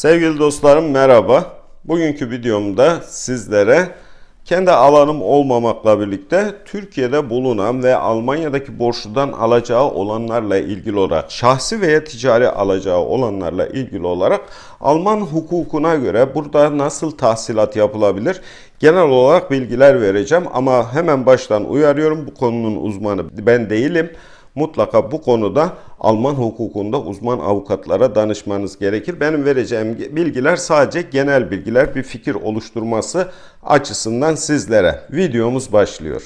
Sevgili dostlarım merhaba. Bugünkü videomda sizlere kendi alanım olmamakla birlikte Türkiye'de bulunan ve Almanya'daki borçludan alacağı olanlarla ilgili olarak şahsi veya ticari alacağı olanlarla ilgili olarak Alman hukukuna göre burada nasıl tahsilat yapılabilir genel olarak bilgiler vereceğim ama hemen baştan uyarıyorum bu konunun uzmanı ben değilim. Mutlaka bu konuda Alman hukukunda uzman avukatlara danışmanız gerekir. Benim vereceğim bilgiler sadece genel bilgiler, bir fikir oluşturması açısından sizlere. Videomuz başlıyor.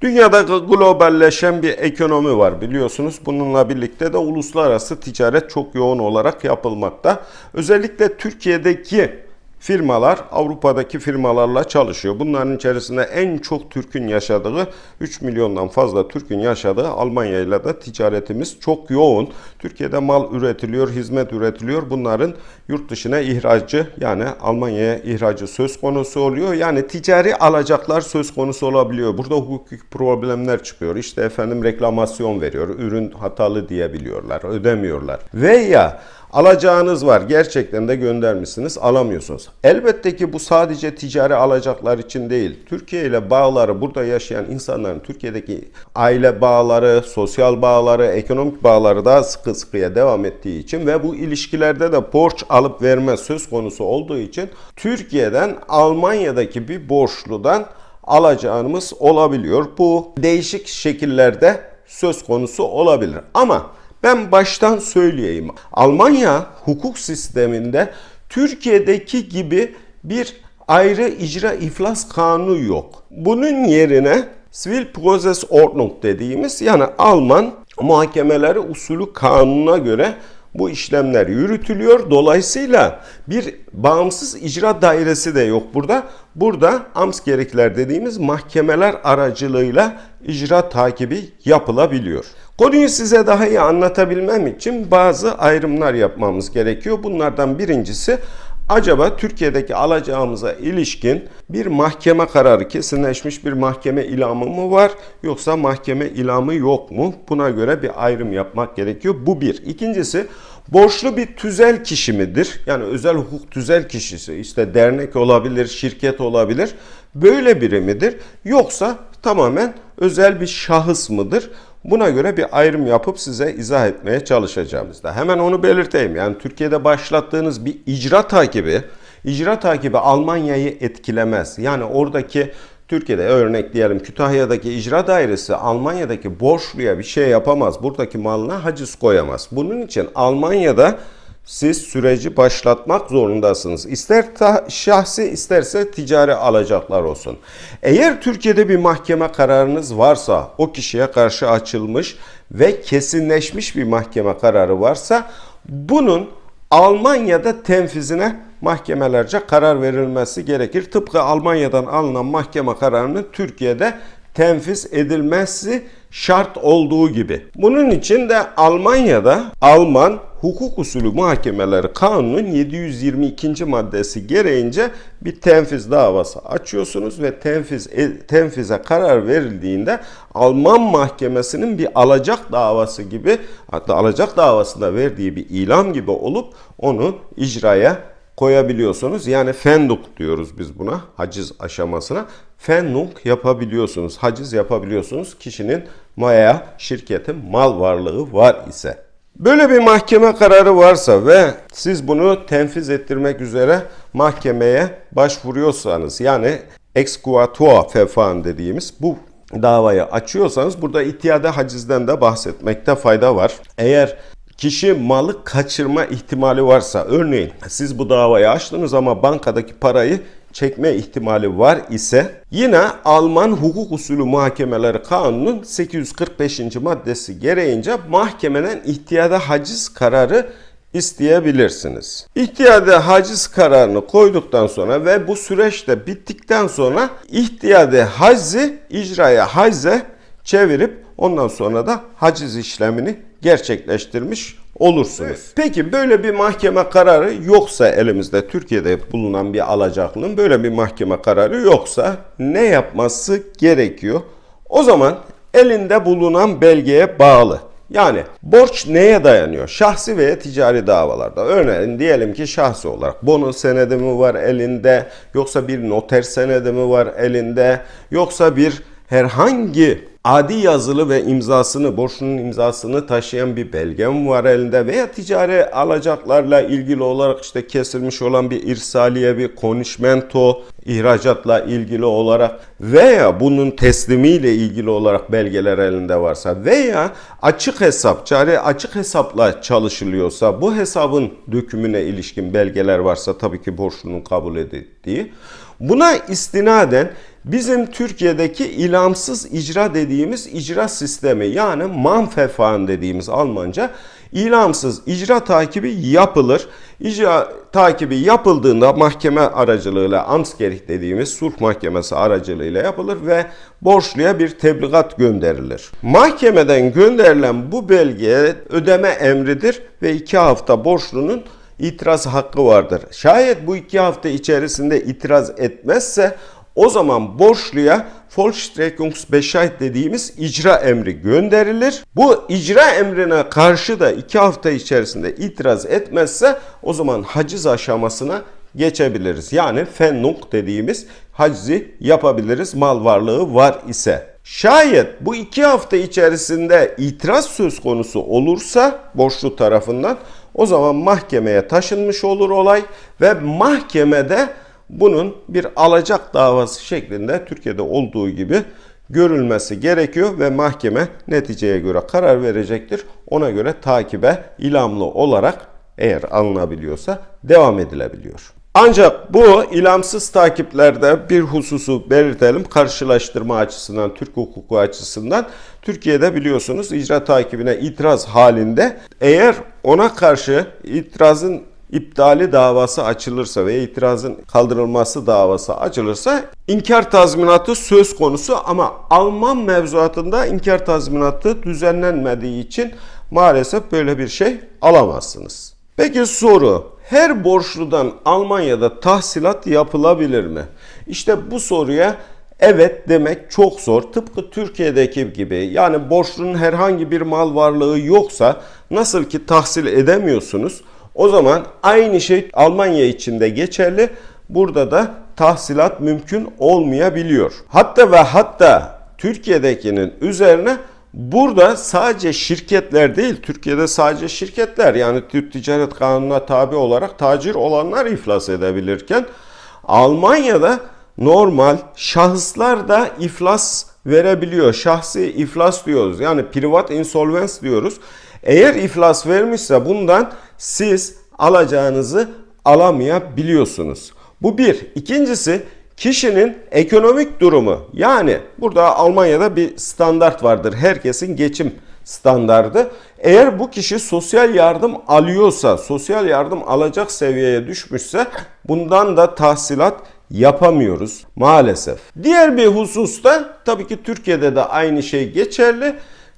Dünyada globalleşen bir ekonomi var biliyorsunuz. Bununla birlikte de uluslararası ticaret çok yoğun olarak yapılmakta. Özellikle Türkiye'deki firmalar Avrupa'daki firmalarla çalışıyor. Bunların içerisinde en çok Türk'ün yaşadığı 3 milyondan fazla Türk'ün yaşadığı Almanya ile de ticaretimiz çok yoğun. Türkiye'de mal üretiliyor, hizmet üretiliyor. Bunların yurt dışına ihracı yani Almanya'ya ihracı söz konusu oluyor. Yani ticari alacaklar söz konusu olabiliyor. Burada hukuki problemler çıkıyor. İşte efendim reklamasyon veriyor. Ürün hatalı diyebiliyorlar, ödemiyorlar. Veya Alacağınız var. Gerçekten de göndermişsiniz. Alamıyorsunuz. Elbette ki bu sadece ticari alacaklar için değil. Türkiye ile bağları, burada yaşayan insanların Türkiye'deki aile bağları, sosyal bağları, ekonomik bağları daha sıkı sıkıya devam ettiği için ve bu ilişkilerde de borç alıp verme söz konusu olduğu için Türkiye'den Almanya'daki bir borçludan alacağımız olabiliyor. Bu değişik şekillerde söz konusu olabilir. Ama ben baştan söyleyeyim. Almanya hukuk sisteminde Türkiye'deki gibi bir ayrı icra iflas kanunu yok. Bunun yerine Civil Process Ordnung dediğimiz yani Alman muhakemeleri usulü kanununa göre bu işlemler yürütülüyor. Dolayısıyla bir bağımsız icra dairesi de yok burada. Burada Amtsgerikler dediğimiz mahkemeler aracılığıyla icra takibi yapılabiliyor. Konuyu size daha iyi anlatabilmem için bazı ayrımlar yapmamız gerekiyor. Bunlardan birincisi acaba Türkiye'deki alacağımıza ilişkin bir mahkeme kararı kesinleşmiş bir mahkeme ilamı mı var yoksa mahkeme ilamı yok mu? Buna göre bir ayrım yapmak gerekiyor. Bu bir. İkincisi borçlu bir tüzel kişi midir? Yani özel hukuk tüzel kişisi işte dernek olabilir, şirket olabilir. Böyle biri midir? Yoksa tamamen özel bir şahıs mıdır? Buna göre bir ayrım yapıp size izah etmeye çalışacağımızda. Hemen onu belirteyim. Yani Türkiye'de başlattığınız bir icra takibi, icra takibi Almanya'yı etkilemez. Yani oradaki Türkiye'de örnek diyelim Kütahya'daki icra dairesi Almanya'daki borçluya bir şey yapamaz. Buradaki malına haciz koyamaz. Bunun için Almanya'da siz süreci başlatmak zorundasınız. İster ta, şahsi isterse ticari alacaklar olsun. Eğer Türkiye'de bir mahkeme kararınız varsa, o kişiye karşı açılmış ve kesinleşmiş bir mahkeme kararı varsa bunun Almanya'da tenfizine mahkemelerce karar verilmesi gerekir. Tıpkı Almanya'dan alınan mahkeme kararının Türkiye'de tenfiz edilmesi şart olduğu gibi. Bunun için de Almanya'da Alman hukuk usulü muhakemeleri kanunun 722. maddesi gereğince bir tenfiz davası açıyorsunuz ve tenfiz tenfize karar verildiğinde Alman mahkemesinin bir alacak davası gibi hatta alacak davasında verdiği bir ilam gibi olup onu icraya koyabiliyorsunuz. Yani fenduk diyoruz biz buna haciz aşamasına. Fenduk yapabiliyorsunuz, haciz yapabiliyorsunuz kişinin maya şirketin mal varlığı var ise. Böyle bir mahkeme kararı varsa ve siz bunu tenfiz ettirmek üzere mahkemeye başvuruyorsanız yani exequatur fefan dediğimiz bu davayı açıyorsanız burada ihtiyade hacizden de bahsetmekte fayda var. Eğer kişi malı kaçırma ihtimali varsa örneğin siz bu davayı açtınız ama bankadaki parayı çekme ihtimali var ise yine Alman hukuk usulü muhakemeleri kanunun 845. maddesi gereğince mahkemeden ihtiyada haciz kararı isteyebilirsiniz. İhtiyade haciz kararını koyduktan sonra ve bu süreçte bittikten sonra ihtiyade hacizi icraya hacize çevirip ondan sonra da haciz işlemini gerçekleştirmiş olursunuz. Peki böyle bir mahkeme kararı yoksa elimizde Türkiye'de bulunan bir alacaklının böyle bir mahkeme kararı yoksa ne yapması gerekiyor? O zaman elinde bulunan belgeye bağlı. Yani borç neye dayanıyor? Şahsi veya ticari davalarda. Örneğin diyelim ki şahsi olarak bono senedi mi var elinde, yoksa bir noter senedi mi var elinde, yoksa bir herhangi adi yazılı ve imzasını, borçlunun imzasını taşıyan bir belge mi var elinde veya ticari alacaklarla ilgili olarak işte kesilmiş olan bir irsaliye, bir konuşmento, ihracatla ilgili olarak veya bunun teslimiyle ilgili olarak belgeler elinde varsa veya açık hesap, cari açık hesapla çalışılıyorsa bu hesabın dökümüne ilişkin belgeler varsa tabii ki borçlunun kabul edildiği. Buna istinaden bizim Türkiye'deki ilamsız icra dediğimiz icra sistemi yani Manfefan dediğimiz Almanca ilamsız icra takibi yapılır. İcra takibi yapıldığında mahkeme aracılığıyla Amtsgericht dediğimiz sulh mahkemesi aracılığıyla yapılır ve borçluya bir tebligat gönderilir. Mahkemeden gönderilen bu belge ödeme emridir ve iki hafta borçlunun itiraz hakkı vardır. Şayet bu iki hafta içerisinde itiraz etmezse o zaman borçluya Vollstreckungsbescheid dediğimiz icra emri gönderilir. Bu icra emrine karşı da iki hafta içerisinde itiraz etmezse o zaman haciz aşamasına geçebiliriz. Yani fennung dediğimiz hacizi yapabiliriz mal varlığı var ise. Şayet bu iki hafta içerisinde itiraz söz konusu olursa borçlu tarafından o zaman mahkemeye taşınmış olur olay ve mahkemede bunun bir alacak davası şeklinde Türkiye'de olduğu gibi görülmesi gerekiyor ve mahkeme neticeye göre karar verecektir. Ona göre takibe ilamlı olarak eğer alınabiliyorsa devam edilebiliyor. Ancak bu ilamsız takiplerde bir hususu belirtelim. Karşılaştırma açısından, Türk hukuku açısından Türkiye'de biliyorsunuz icra takibine itiraz halinde eğer ona karşı itirazın iptali davası açılırsa ve itirazın kaldırılması davası açılırsa inkar tazminatı söz konusu ama Alman mevzuatında inkar tazminatı düzenlenmediği için maalesef böyle bir şey alamazsınız. Peki soru her borçludan Almanya'da tahsilat yapılabilir mi? İşte bu soruya evet demek çok zor. Tıpkı Türkiye'deki gibi yani borçlunun herhangi bir mal varlığı yoksa nasıl ki tahsil edemiyorsunuz o zaman aynı şey Almanya için de geçerli. Burada da tahsilat mümkün olmayabiliyor. Hatta ve hatta Türkiye'dekinin üzerine burada sadece şirketler değil, Türkiye'de sadece şirketler yani Türk Ticaret Kanunu'na tabi olarak tacir olanlar iflas edebilirken Almanya'da normal şahıslar da iflas verebiliyor. Şahsi iflas diyoruz. Yani privat insolvens diyoruz. Eğer iflas vermişse bundan siz alacağınızı alamayabiliyorsunuz. Bu bir. İkincisi kişinin ekonomik durumu. Yani burada Almanya'da bir standart vardır. Herkesin geçim standardı. Eğer bu kişi sosyal yardım alıyorsa, sosyal yardım alacak seviyeye düşmüşse bundan da tahsilat yapamıyoruz maalesef. Diğer bir hususta tabii ki Türkiye'de de aynı şey geçerli.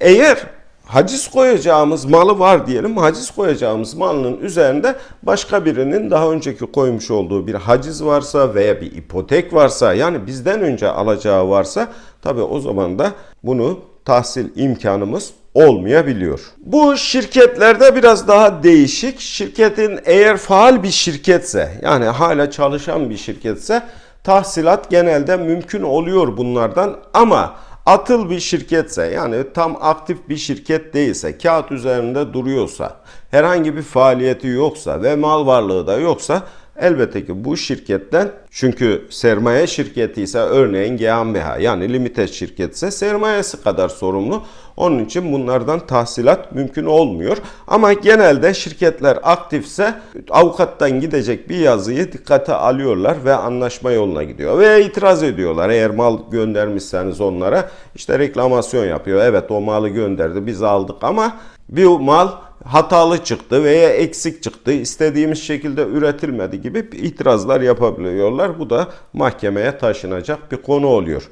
Eğer haciz koyacağımız malı var diyelim. Haciz koyacağımız malının üzerinde başka birinin daha önceki koymuş olduğu bir haciz varsa veya bir ipotek varsa yani bizden önce alacağı varsa tabi o zaman da bunu tahsil imkanımız olmayabiliyor. Bu şirketlerde biraz daha değişik. Şirketin eğer faal bir şirketse yani hala çalışan bir şirketse tahsilat genelde mümkün oluyor bunlardan ama atıl bir şirketse yani tam aktif bir şirket değilse, kağıt üzerinde duruyorsa, herhangi bir faaliyeti yoksa ve mal varlığı da yoksa elbette ki bu şirketten çünkü sermaye şirketi ise örneğin GmbH yani limited şirket ise sermayesi kadar sorumlu. Onun için bunlardan tahsilat mümkün olmuyor. Ama genelde şirketler aktifse avukattan gidecek bir yazıyı dikkate alıyorlar ve anlaşma yoluna gidiyor. Veya itiraz ediyorlar. Eğer mal göndermişseniz onlara işte reklamasyon yapıyor. Evet o malı gönderdi biz aldık ama bir mal hatalı çıktı veya eksik çıktı, istediğimiz şekilde üretilmedi gibi itirazlar yapabiliyorlar. Bu da mahkemeye taşınacak bir konu oluyor.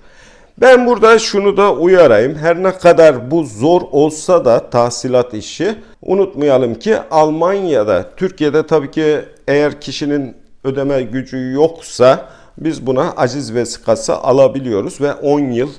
Ben burada şunu da uyarayım. Her ne kadar bu zor olsa da tahsilat işi unutmayalım ki Almanya'da, Türkiye'de tabii ki eğer kişinin ödeme gücü yoksa biz buna aciz vesikası alabiliyoruz ve 10 yıl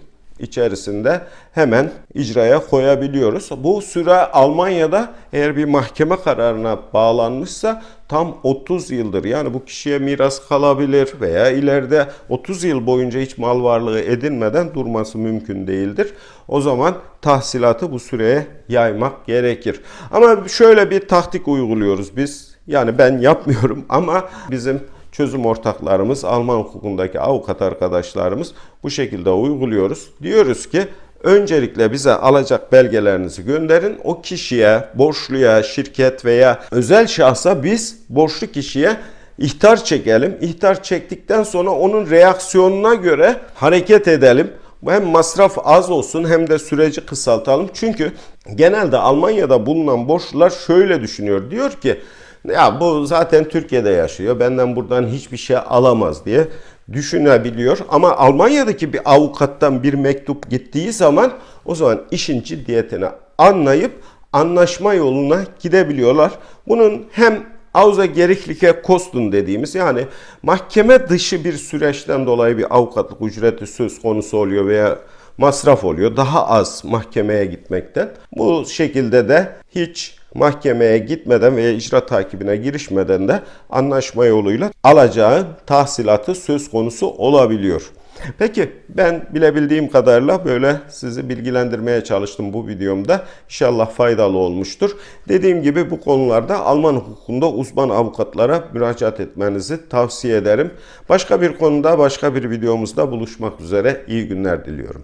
içerisinde hemen icraya koyabiliyoruz. Bu süre Almanya'da eğer bir mahkeme kararına bağlanmışsa tam 30 yıldır. Yani bu kişiye miras kalabilir veya ileride 30 yıl boyunca hiç mal varlığı edinmeden durması mümkün değildir. O zaman tahsilatı bu süreye yaymak gerekir. Ama şöyle bir taktik uyguluyoruz biz. Yani ben yapmıyorum ama bizim çözüm ortaklarımız, Alman hukukundaki avukat arkadaşlarımız bu şekilde uyguluyoruz. Diyoruz ki öncelikle bize alacak belgelerinizi gönderin. O kişiye, borçluya, şirket veya özel şahsa biz borçlu kişiye ihtar çekelim. İhtar çektikten sonra onun reaksiyonuna göre hareket edelim. Hem masraf az olsun hem de süreci kısaltalım. Çünkü genelde Almanya'da bulunan borçlular şöyle düşünüyor. Diyor ki ya bu zaten Türkiye'de yaşıyor. Benden buradan hiçbir şey alamaz diye düşünebiliyor. Ama Almanya'daki bir avukattan bir mektup gittiği zaman o zaman işin ciddiyetini anlayıp anlaşma yoluna gidebiliyorlar. Bunun hem Auza Gerichtliche Kosten dediğimiz yani mahkeme dışı bir süreçten dolayı bir avukatlık ücreti söz konusu oluyor veya masraf oluyor. Daha az mahkemeye gitmekten. Bu şekilde de hiç mahkemeye gitmeden veya icra takibine girişmeden de anlaşma yoluyla alacağı tahsilatı söz konusu olabiliyor. Peki ben bilebildiğim kadarıyla böyle sizi bilgilendirmeye çalıştım bu videomda. İnşallah faydalı olmuştur. Dediğim gibi bu konularda Alman hukukunda uzman avukatlara müracaat etmenizi tavsiye ederim. Başka bir konuda başka bir videomuzda buluşmak üzere. İyi günler diliyorum.